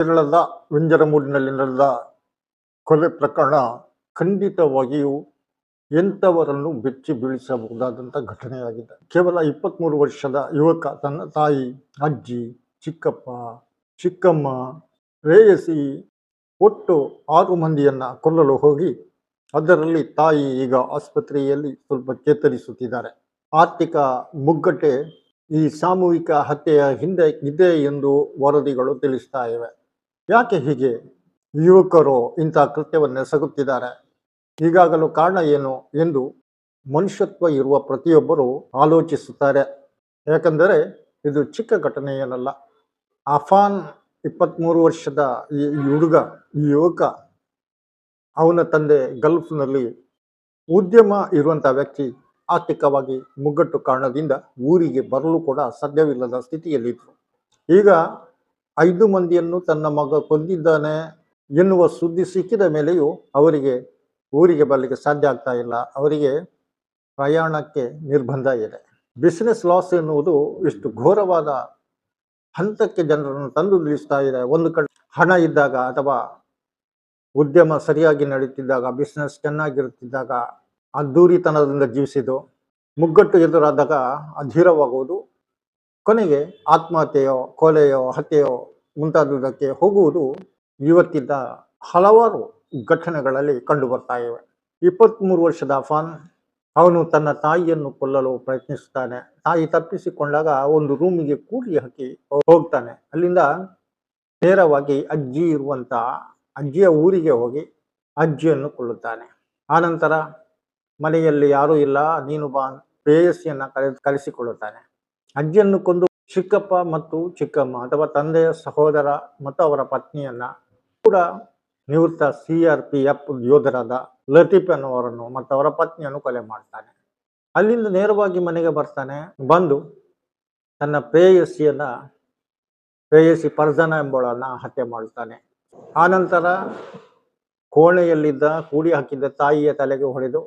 ಕೇರಳದ ವಿಂಜರಮೂರಿನಲ್ಲಿ ನಡೆದ ಕೊಲೆ ಪ್ರಕರಣ ಖಂಡಿತವಾಗಿಯೂ ಎಂಥವರನ್ನು ಬೆಚ್ಚಿ ಬೀಳಿಸಬಹುದಾದಂಥ ಘಟನೆಯಾಗಿದೆ. ಕೇವಲ ಇಪ್ಪತ್ತ್ಮೂರು ವರ್ಷದ ಯುವಕ, ತನ್ನ ತಾಯಿ, ಅಜ್ಜಿ, ಚಿಕ್ಕಪ್ಪ, ಚಿಕ್ಕಮ್ಮ, ರೇಯಸಿ ಒಟ್ಟು ಆರು ಮಂದಿಯನ್ನು ಕೊಲ್ಲಲು ಹೋಗಿ, ಅದರಲ್ಲಿ ತಾಯಿ ಈಗ ಆಸ್ಪತ್ರೆಯಲ್ಲಿ ಸ್ವಲ್ಪ ಚೇತರಿಸುತ್ತಿದ್ದಾರೆ ಆರ್ಥಿಕ ಮುಗ್ಗಟ್ಟೆ ಈ ಸಾಮೂಹಿಕ ಹತ್ಯೆಯ ಹಿಂದೆ ಇದೆ ಎಂದು ವರದಿಗಳು ತಿಳಿಸ್ತಾ ಇವೆ. ಯಾಕೆ ಹೀಗೆ ಯುವಕರು ಇಂಥ ಕೃತ್ಯವನ್ನು ಎಸಗುತ್ತಿದ್ದಾರೆ ಹೀಗಾಗಲು ಕಾರಣ ಏನು ಎಂದು ಮನುಷ್ಯತ್ವ ಇರುವ ಪ್ರತಿಯೊಬ್ಬರು ಆಲೋಚಿಸುತ್ತಾರೆ. ಯಾಕಂದರೆ ಇದು ಚಿಕ್ಕ ಘಟನೆ ಏನಲ್ಲ. ಅಫಾನ್ ಇಪ್ಪತ್ತ್ಮೂರು ವರ್ಷದ ಈ ಹುಡುಗ, ಈ ಯುವಕ, ಅವನ ತಂದೆ ಗಲ್ಫ್ನಲ್ಲಿ ಉದ್ಯಮ ಇರುವಂಥ ವ್ಯಕ್ತಿ ಆರ್ಥಿಕವಾಗಿ ಮುಗ್ಗಟ್ಟು ಕಾರಣದಿಂದ ಊರಿಗೆ ಬರಲು ಕೂಡ ಸಾಧ್ಯವಿಲ್ಲದ ಸ್ಥಿತಿಯಲ್ಲಿದ್ದರು. ಈಗ ಐದು ಮಂದಿಯನ್ನು ತನ್ನ ಮಗ ಕೊಂದಿದ್ದಾನೆ ಎನ್ನುವ ಸುದ್ದಿ ಸಿಕ್ಕಿದ ಮೇಲೆಯೂ ಅವರಿಗೆ ಊರಿಗೆ ಬರಲಿಕ್ಕೆ ಸಾಧ್ಯ ಆಗ್ತಾ ಇಲ್ಲ. ಅವರಿಗೆ ಪ್ರಯಾಣಕ್ಕೆ ನಿರ್ಬಂಧ ಇದೆ. ಬಿಸ್ನೆಸ್ ಲಾಸ್ ಎನ್ನುವುದು ಇಷ್ಟು ಘೋರವಾದ ಹಂತಕ್ಕೆ ಜನರನ್ನು ತಂದು ನಿಲ್ಲಿಸ್ತಾ ಇದೆ. ಒಂದು ಕಡೆ ಹಣ ಇದ್ದಾಗ ಅಥವಾ ಉದ್ಯಮ ಸರಿಯಾಗಿ ನಡೀತಿದ್ದಾಗ ಬಿಸ್ನೆಸ್ ಚೆನ್ನಾಗಿರುತ್ತಿದ್ದಾಗ ಅದ್ದೂರಿತನದಿಂದ ಜೀವಿಸಿದ್ದು, ಮುಗ್ಗಟ್ಟು ಎದುರಾದಾಗ ಅಧೀರವಾಗುವುದು ಕೊನೆಗೆ ಆತ್ಮಹತ್ಯೆಯೋ, ಕೊಲೆಯೋ, ಹತ್ಯೆಯೋ ಮುಂತಾದುದಕ್ಕೆ ಹೋಗುವುದು ಇವತ್ತಿದ್ದ ಹಲವಾರು ಘಟನೆಗಳಲ್ಲಿ ಕಂಡು ಬರ್ತಾ ಇವೆ. ಇಪ್ಪತ್ತ್ಮೂರು ವರ್ಷದ ಅಫಾನ್, ಅವನು ತನ್ನ ತಾಯಿಯನ್ನು ಕೊಲ್ಲಲು ಪ್ರಯತ್ನಿಸುತ್ತಾನೆ. ತಾಯಿ ತಪ್ಪಿಸಿಕೊಂಡಾಗ ಒಂದು ರೂಮಿಗೆ ಕೂಡಿ ಹಾಕಿ ಹೋಗ್ತಾನೆ. ಅಲ್ಲಿಂದ ನೇರವಾಗಿ ಅಜ್ಜಿ ಇರುವಂತಹ ಅಜ್ಜಿಯ ಊರಿಗೆ ಹೋಗಿ ಅಜ್ಜಿಯನ್ನು ಕೊಲ್ಲುತ್ತಾನೆ. ಆನಂತರ ಮನೆಯಲ್ಲಿ ಯಾರೂ ಇಲ್ಲ, ನೀನು ಬಾ, ಪ್ರೇಯಸಿಯನ್ನ ಕರೆ, ಕರೆಸಿಕೊಳ್ಳುತ್ತಾನೆ. ಅಜ್ಜಿಯನ್ನು ಕೊಂದು ಚಿಕ್ಕಪ್ಪ ಮತ್ತು ಚಿಕ್ಕಮ್ಮ ಅಥವಾ ತಂದೆಯ ಸಹೋದರ ಮತ್ತು ಅವರ ಪತ್ನಿಯನ್ನ ಕೂಡ ನಿವೃತ್ತ ಸಿ ಆರ್ ಪಿ ಎಫ್ ಯೋಧರಾದ ಲತೀಫ್ ಅನ್ನುವರನ್ನು ಮತ್ತು ಅವರ ಪತ್ನಿಯನ್ನು ಕೊಲೆ ಮಾಡ್ತಾನೆ. ಅಲ್ಲಿಂದ ನೇರವಾಗಿ ಮನೆಗೆ ಬರ್ತಾನೆ. ಬಂದು ತನ್ನ ಪ್ರೇಯಸಿಯನ್ನ, ಪ್ರೇಯಸಿ ಪರ್ಜನ ಎಂಬುವಳನ್ನ ಹತ್ಯೆ ಮಾಡ್ತಾನೆ ಆನಂತರ ಕೋಣೆಯಲ್ಲಿದ್ದ ಕೂಡಿ ಹಾಕಿದ್ದ ತಾಯಿಯ ತಲೆಗೆ ಹೊಡೆದು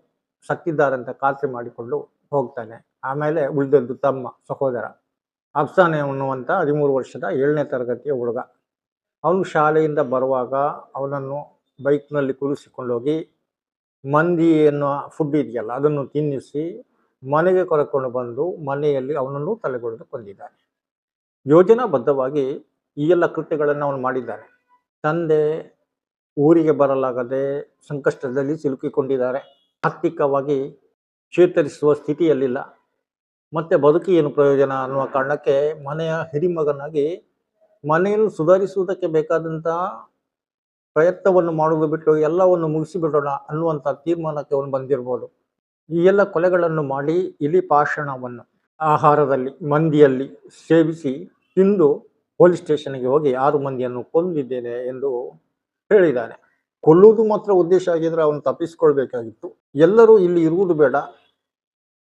ಸತ್ತಿದ್ದಾರಂತ ಖಾತ್ರಿ ಮಾಡಿಕೊಂಡು ಹೋಗ್ತಾನೆ. ಆಮೇಲೆ ಉಳಿದದ್ದು ತಮ್ಮ ಸಹೋದರ. ಅಫ್ಸಾನೆ ಅನ್ನುವಂಥ ಹದಿಮೂರು ವರ್ಷದ ಏಳನೇ ತರಗತಿಯ ಹುಡುಗ. ಅವನು ಶಾಲೆಯಿಂದ ಬರುವಾಗ ಅವನನ್ನು ಬೈಕ್ನಲ್ಲಿ ಕೂರಿಸಿಕೊಂಡೋಗಿ ಮಂದಿ ಎನ್ನುವ ಫುಡ್ ಇದೆಯಲ್ಲ, ಅದನ್ನು ತಿನ್ನಿಸಿ ಮನೆಗೆ ಕರೆಕೊಂಡು ಬಂದು ಮನೆಯಲ್ಲಿ ಅವನನ್ನು ತಲೆಗೊಡೆದು ಕೊಂದಿದ್ದಾನೆ. ಯೋಜನಾಬದ್ಧವಾಗಿ ಈ ಎಲ್ಲ ಕೃತ್ಯಗಳನ್ನು ಅವನು ಮಾಡಿದ್ದಾನೆ. ತಂದೆ ಊರಿಗೆ ಬರಲಾಗದೆ ಸಂಕಷ್ಟದಲ್ಲಿ ಸಿಲುಕಿಕೊಂಡಿದ್ದಾರೆ. ಆರ್ಥಿಕವಾಗಿ ಚೇತರಿಸುವ ಸ್ಥಿತಿಯಲ್ಲಿಲ್ಲ. ಮತ್ತೆ ಬದುಕಿ ಏನು ಪ್ರಯೋಜನ ಅನ್ನುವ ಕಾರಣಕ್ಕೆ ಮನೆಯ ಹಿರಿಮಗನಾಗಿ ಮನೆಯನ್ನು ಸುಧಾರಿಸುವುದಕ್ಕೆ ಬೇಕಾದಂತಹ ಪ್ರಯತ್ನವನ್ನು ಮಾಡುವುದು ಬಿಟ್ಟು ಎಲ್ಲವನ್ನು ಮುಗಿಸಿಬಿಡೋಣ ಅನ್ನುವಂಥ ತೀರ್ಮಾನಕ್ಕೆ ಅವನು ಬಂದಿರ್ಬೋದು. ಈ ಎಲ್ಲ ಕೊಲೆಗಳನ್ನು ಮಾಡಿ ಇಲಿ ಪಾಷಣವನ್ನು ಆಹಾರದಲ್ಲಿ, ಮಂದಿಯಲ್ಲಿ ಸೇವಿಸಿ ತಿಂದು ಪೊಲೀಸ್ ಸ್ಟೇಷನ್ಗೆ ಹೋಗಿ ಆರು ಮಂದಿಯನ್ನು ಕೊಂದಿದ್ದೇನೆ ಎಂದು ಹೇಳಿದ್ದಾನೆ. ಕೊಲ್ಲುವುದು ಮಾತ್ರ ಉದ್ದೇಶ ಆಗಿದ್ರೆ ಅವನು ತಪ್ಪಿಸ್ಕೊಳ್ಬೇಕಾಗಿತ್ತು. ಎಲ್ಲರೂ ಇಲ್ಲಿ ಇರುವುದು ಬೇಡ.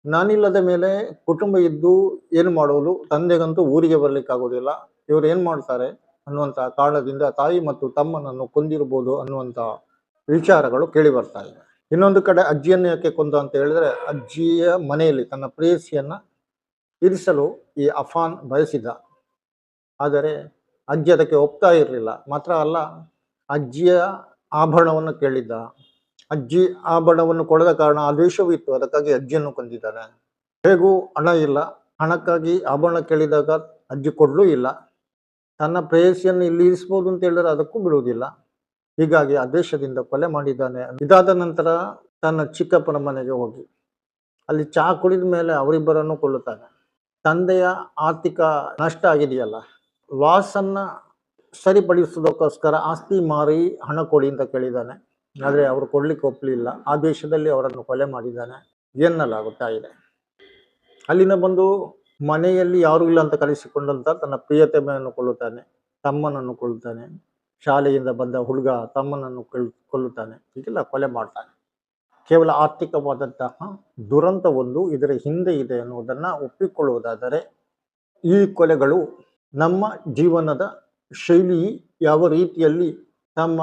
ನಾನಿಲ್ಲದ ಮೇಲೆ ಕುಟುಂಬ ಇದ್ದು ಏನು ಮಾಡುವುದು ತಂದೆಗಂತೂ ಊರಿಗೆ ಬರ್ಲಿಕ್ಕಾಗೋದಿಲ್ಲ. ಇವರು ಏನು ಮಾಡ್ತಾರೆ ಅನ್ನುವಂಥ ಕಾರಣದಿಂದ ತಾಯಿ ಮತ್ತು ತಮ್ಮನನ್ನು ಕೊಂದಿರಬಹುದು ಅನ್ನುವಂಥ ವಿಚಾರಗಳು ಕೇಳಿ ಬರ್ತಾ ಇದೆ. ಇನ್ನೊಂದು ಕಡೆ ಅಜ್ಜಿಯನ್ನು ಯಾಕೆ ಕೊಂದ ಅಂತ ಹೇಳಿದ್ರೆ, ಅಜ್ಜಿಯ ಮನೆಯಲ್ಲಿ ತನ್ನ ಪ್ರೇಯಸಿಯನ್ನ ಇರಿಸಲು ಈ ಅಫಾನ್ ಬಯಸಿದ. ಆದರೆ ಅಜ್ಜಿ ಅದಕ್ಕೆ ಒಪ್ತಾ ಇರಲಿಲ್ಲ. ಮಾತ್ರ ಅಲ್ಲ, ಅಜ್ಜಿಯ ಆಭರಣವನ್ನು ಕೇಳಿದ್ದ. ಅಜ್ಜಿ ಆಭರಣವನ್ನು ಕೊಡದ ಕಾರಣ ಆ ದ್ವೇಷವೂ ಇತ್ತು. ಅದಕ್ಕಾಗಿ ಅಜ್ಜಿಯನ್ನು ಕೊಂದಿದ್ದಾನೆ ಹೇಗೂ ಹಣ ಇಲ್ಲ. ಹಣಕ್ಕಾಗಿ ಆಭರಣ ಕೇಳಿದಾಗ ಅಜ್ಜಿ ಕೊಡಲೂ ಇಲ್ಲ. ತನ್ನ ಪ್ರೇಯಸಿಯನ್ನು ಇಲ್ಲಿ ಇರಿಸ್ಬೋದು ಅಂತ ಹೇಳಿದ್ರೆ ಅದಕ್ಕೂ ಬಿಡುವುದಿಲ್ಲ. ಹೀಗಾಗಿ ಆದೇಶದಿಂದ ಕೊಲೆ ಮಾಡಿದ್ದಾನೆ. ಇದಾದ ನಂತರ ತನ್ನ ಚಿಕ್ಕಪ್ಪನ ಮನೆಗೆ ಹೋಗಿ. ಅಲ್ಲಿ ಚಹಾ ಕುಡಿದ ಮೇಲೆ ಅವರಿಬ್ಬರನ್ನು ಕೊಲ್ಲುತ್ತಾನೆ. ತಂದೆಯ ಆರ್ಥಿಕ ನಷ್ಟ ಆಗಿದೆಯಲ್ಲ. ಲಾಸನ್ನು ಸರಿಪಡಿಸೋದಕ್ಕೋಸ್ಕರ ಆಸ್ತಿ ಮಾರಿ ಹಣ ಕೊಡಿ ಅಂತ ಕೇಳಿದ್ದಾನೆ. ಆದರೆ ಅವರು ಕೊಡ್ಲಿಕ್ಕೆ ಒಪ್ಪಲಿಲ್ಲ ಆ ದೇಶದಲ್ಲಿ ಅವರನ್ನು ಕೊಲೆ ಮಾಡಿದ್ದಾನೆ. ಎನ್ನಲಾಗುತ್ತಾ ಇದೆ. ಅಲ್ಲಿನ ಬಂದು ಮನೆಯಲ್ಲಿ ಯಾರೂ ಇಲ್ಲ ಅಂತ ಕಲಿಸಿಕೊಂಡಂತ ತನ್ನ ಪ್ರಿಯತಮೆಯನ್ನು ಕೊಲ್ಲುತ್ತಾನೆ. ತಮ್ಮನನ್ನು ಕೊಲ್ಲುತ್ತಾನೆ. ಶಾಲೆಯಿಂದ ಬಂದ ಹುಡುಗ ತಮ್ಮನನ್ನು ಕೊಲ್, ಕೊಲ್ಲುತ್ತಾನೆ. ಹೀಗೆಲ್ಲ ಕೊಲೆ ಮಾಡ್ತಾನೆ. ಕೇವಲ ಆರ್ಥಿಕವಾದಂತಹ ದುರಂತ ಒಂದು ಇದರ ಹಿಂದೆ ಇದೆ ಅನ್ನುವುದನ್ನು ಒಪ್ಪಿಕೊಳ್ಳುವುದಾದರೆ ಈ ಕೊಲೆಗಳು ನಮ್ಮ ಜೀವನದ ಶೈಲಿ ಯಾವ ರೀತಿಯಲ್ಲಿ ನಮ್ಮ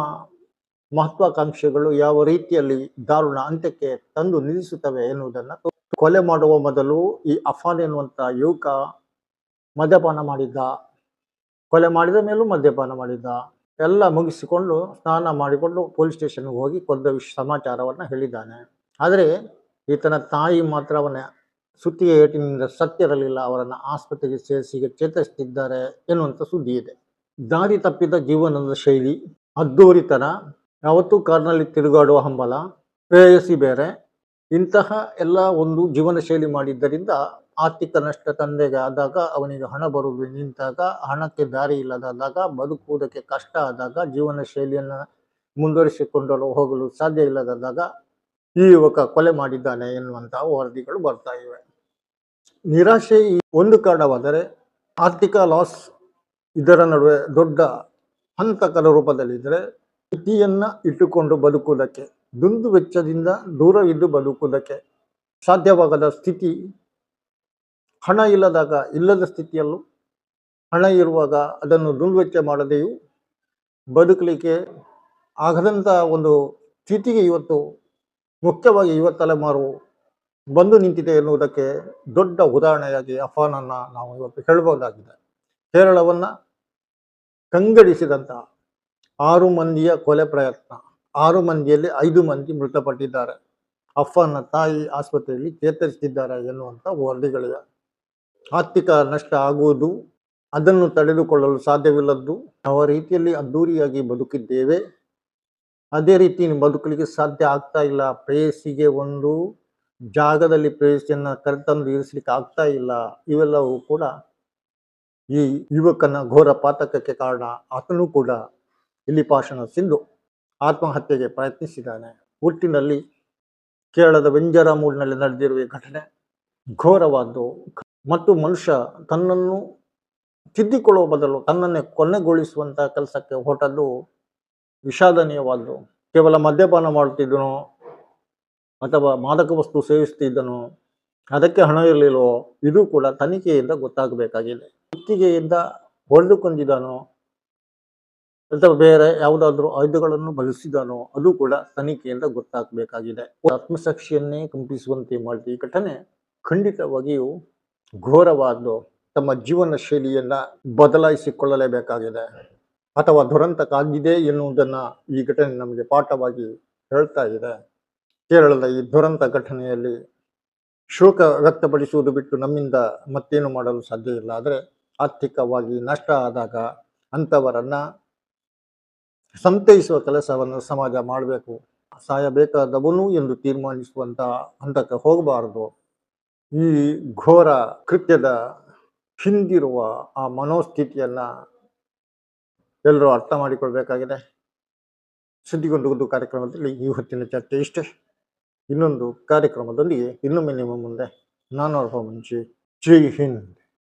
ಮಹತ್ವಾಕಾಂಕ್ಷೆಗಳು ಯಾವ ರೀತಿಯಲ್ಲಿ ದಾರುಣ ಅಂತ್ಯಕ್ಕೆ ತಂದು ನಿಲ್ಲಿಸುತ್ತವೆ ಎನ್ನುವುದನ್ನು ಕೊಲೆ ಮಾಡುವ ಮೊದಲು ಈ ಅಫಾನ್ ಎನ್ನುವಂತ ಯುವಕ ಮದ್ಯಪಾನ ಮಾಡಿದ್ದ. ಕೊಲೆ ಮಾಡಿದ ಮೇಲೂ ಮದ್ಯಪಾನ ಮಾಡಿದ್ದ. ಎಲ್ಲ ಮುಗಿಸಿಕೊಂಡು ಸ್ನಾನ ಮಾಡಿಕೊಂಡು ಪೊಲೀಸ್ ಸ್ಟೇಷನ್ಗೆ ಹೋಗಿ ಕೊಂದ ಸಮಾಚಾರವನ್ನು ಹೇಳಿದ್ದಾನೆ. ಆದರೆ ಈತನ ತಾಯಿ ಮಾತ್ರ ಅವನ. ಸುತ್ತಿಗೆ ಏಟಿನಿಂದ ಸತ್ಯರಲಿಲ್ಲ ಅವರನ್ನು ಆಸ್ಪತ್ರೆಗೆ ಸೇರಿಸಿ ಚೇತರಿಸುತ್ತಿದ್ದಾರೆ ಎನ್ನುವಂಥ ಸುದ್ದಿ ಇದೆ. ದಾರಿ ತಪ್ಪಿದ ಜೀವನದ ಶೈಲಿ ಅದ್ದೂರಿತನ. ಯಾವತ್ತೂ ಕಾರ್ನಲ್ಲಿ ತಿರುಗಾಡುವ ಹಂಬಲ, ಪ್ರೇಯಸಿ ಬೇರೆ. ಇಂತಹ ಎಲ್ಲ ಒಂದು ಜೀವನ ಶೈಲಿ ಮಾಡಿದ್ದರಿಂದ ಆರ್ಥಿಕ ನಷ್ಟ ತಂದೆಗೆ ಆದಾಗ ಅವನಿಗೆ ಹಣ ಬರುವುದು. ನಿಂತಾಗ ಹಣಕ್ಕೆ ದಾರಿ ಇಲ್ಲದಾದಾಗ, ಬದುಕುವುದಕ್ಕೆ ಕಷ್ಟ ಆದಾಗ ಜೀವನ ಶೈಲಿಯನ್ನು ಮುಂದುವರಿಸಿಕೊಂಡು ಹೋಗಲು ಸಾಧ್ಯ ಇಲ್ಲದಾದಾಗ ಈ ಯುವಕ ಕೊಲೆ ಮಾಡಿದ್ದಾನೆ ಎನ್ನುವಂತಹ ವರದಿಗಳು ಬರ್ತಾ ಇವೆ. ನಿರಾಶೆ ಒಂದು ಕಾರಣವಾದರೆ ಆರ್ಥಿಕ ಲಾಸ್ ಇದರ ನಡುವೆ ದೊಡ್ಡ ಹಂತಕರ ರೂಪದಲ್ಲಿದ್ದರೆ ಮಿತಿಯನ್ನ ಇಟ್ಟುಕೊಂಡು ಬದುಕುವುದಕ್ಕೆ, ದುಂದು ವೆಚ್ಚದಿಂದ ಇದ್ದು ಬದುಕುವುದಕ್ಕೆ ಸಾಧ್ಯವಾಗದ ಸ್ಥಿತಿ, ಹಣ ಇಲ್ಲದಾಗ ಇಲ್ಲದ ಸ್ಥಿತಿಯಲ್ಲೂ, ಹಣ ಇರುವಾಗ ಅದನ್ನು ದುಂದು ವೆಚ್ಚ ಮಾಡದೆಯೂ ಬದುಕಲಿಕ್ಕೆ ಆಗದಂಥ ಒಂದು ಸ್ಥಿತಿಗೆ ಇವತ್ತು ಮುಖ್ಯವಾಗಿ ಯುವ ತಲೆಮಾರು ಬಂದು ನಿಂತಿದೆ ಎನ್ನುವುದಕ್ಕೆ ದೊಡ್ಡ ಉದಾಹರಣೆಯಾಗಿ ಅಫಾನನ್ನು ನಾವು ಇವತ್ತು ಹೇಳಬಹುದಾಗಿದೆ ಕೇರಳವನ್ನು ಕಂಗಡಿಸಿದಂಥ ಆರು ಮಂದಿಯ ಕೊಲೆ ಪ್ರಯತ್ನ. ಆರು ಮಂದಿಯಲ್ಲಿ ಐದು ಮಂದಿ ಮೃತಪಟ್ಟಿದ್ದಾರೆ. ಅಪ್ಪನ ತಾಯಿ ಆಸ್ಪತ್ರೆಯಲ್ಲಿ ಚೇತರಿಸಿದ್ದಾರೆ ಎನ್ನುವಂಥ ವರದಿಗಳಿವೆ. ಆರ್ಥಿಕ ನಷ್ಟ ಆಗುವುದು, ಅದನ್ನು ತಡೆದುಕೊಳ್ಳಲು ಸಾಧ್ಯವಿಲ್ಲದ್ದು, ಯಾವ ರೀತಿಯಲ್ಲಿ ಅದ್ದೂರಿಯಾಗಿ ಬದುಕಿದ್ದೇವೆ, ಅದೇ ರೀತಿ ಬದುಕಲಿಕ್ಕೆ ಸಾಧ್ಯ ಆಗ್ತಾ ಇಲ್ಲ, ಪ್ರೇಯಸಿಗೆ ಒಂದು ಜಾಗದಲ್ಲಿ ಪ್ರೇಯಸಿಯನ್ನು ಕರೆತಂದು ಇರಿಸಲಿಕ್ಕೆ ಆಗ್ತಾ ಇಲ್ಲ, ಇವೆಲ್ಲವೂ ಕೂಡ ಈ ಯುವಕನ ಘೋರ ಪಾತಕಕ್ಕೆ ಕಾರಣ. ಆತನೂ ಕೂಡ ಇಲ್ಲಿ ಪಾಷಣ ಸಿಂಧು ಆತ್ಮಹತ್ಯೆಗೆ ಪ್ರಯತ್ನಿಸಿದ್ದಾನೆ. ಒಟ್ಟಿನಲ್ಲಿ ಕೇರಳದ ವೆಂಜರ ಮೂಡಿನಲ್ಲಿ ನಡೆದಿರುವ ಘಟನೆ ಘೋರವಾದ್ದು. ಮತ್ತು ಮನುಷ್ಯ ತನ್ನನ್ನು ತಿದ್ದಿಕೊಳ್ಳುವ ಬದಲು ತನ್ನನ್ನೇ ಕೊನೆಗೊಳಿಸುವಂತಹ ಕೆಲಸಕ್ಕೆ ಹೊರಟದ್ದು ವಿಷಾದನೀಯವಾದ್ದು. ಕೇವಲ ಮದ್ಯಪಾನ ಮಾಡುತ್ತಿದ್ದನೋ ಅಥವಾ ಮಾದಕ ವಸ್ತು ಸೇವಿಸುತ್ತಿದ್ದನು ಅದಕ್ಕೆ ಹಣ ಇರಲಿಲ್ಲವೋ ಇದು ಕೂಡ ತನಿಖೆಯಿಂದ ಗೊತ್ತಾಗಬೇಕಾಗಿದೆ. ಕುತ್ತಿಗೆಯಿಂದ ಹೊಡೆದುಕೊಂಡಿದ್ದಾನೋ ಅಥವಾ ಬೇರೆ ಯಾವುದಾದ್ರೂ ಆಯುಧಗಳನ್ನು ಬಳಸಿದಾನೋ ಅದು ಕೂಡ ತನಿಖೆಯಿಂದ ಗೊತ್ತಾಗಬೇಕಾಗಿದೆ. ಆತ್ಮಸಾಕ್ಷಿಯನ್ನೇ ಕಂಪಿಸುವಂತೆ ಮಾಡಿದ ಈ ಘಟನೆ ಖಂಡಿತವಾಗಿಯೂ ಘೋರವಾದ್ದು. ತಮ್ಮ ಜೀವನ ಶೈಲಿಯನ್ನ ಬದಲಾಯಿಸಿಕೊಳ್ಳಲೇಬೇಕಾಗಿದೆ. ಅಥವಾ ದುರಂತಕ್ಕಾಗಿದೆ ಎನ್ನುವುದನ್ನ ಈ ಘಟನೆ ನಮಗೆ ಪಾಠವಾಗಿ ಹೇಳ್ತಾ ಇದೆ. ಕೇರಳದ ಈ ದುರಂತ ಘಟನೆಯಲ್ಲಿ ಶೋಕ ವ್ಯಕ್ತಪಡಿಸುವುದು ಬಿಟ್ಟು ನಮ್ಮಿಂದ ಮತ್ತೇನು ಮಾಡಲು ಸಾಧ್ಯ ಇಲ್ಲ. ಆದರೆ ಆರ್ಥಿಕವಾಗಿ ನಷ್ಟ ಆದಾಗ ಅಂಥವರನ್ನ ಸಂತೈಸುವ ಕೆಲಸವನ್ನು ಸಮಾಜ ಮಾಡಬೇಕು. ಸಾಯಬೇಕಾದವನು ಎಂದು ತೀರ್ಮಾನಿಸುವಂತ ಹಂತಕ್ಕೆ ಹೋಗಬಾರದು. ಈ ಘೋರ ಕೃತ್ಯದ ಹಿಂದಿರುವ ಆ ಮನೋಸ್ಥಿತಿಯನ್ನ ಎಲ್ಲರೂ ಅರ್ಥ ಮಾಡಿಕೊಳ್ಬೇಕಾಗಿದೆ. ಸುದ್ದಿಗೊಂದು ಕಾರ್ಯಕ್ರಮದಲ್ಲಿ ಈ ಹೊತ್ತಿನ ಚರ್ಚೆ ಇಷ್ಟೇ. ಇನ್ನೊಂದು ಕಾರ್ಯಕ್ರಮದಲ್ಲಿ ಇನ್ನೊಮ್ಮೆ ನಿಮ್ಮ ಮುಂದೆ. ನಾನು ಅರ್ಹ ಮುಂಚೆ ಜೈ ಹಿಂದ್.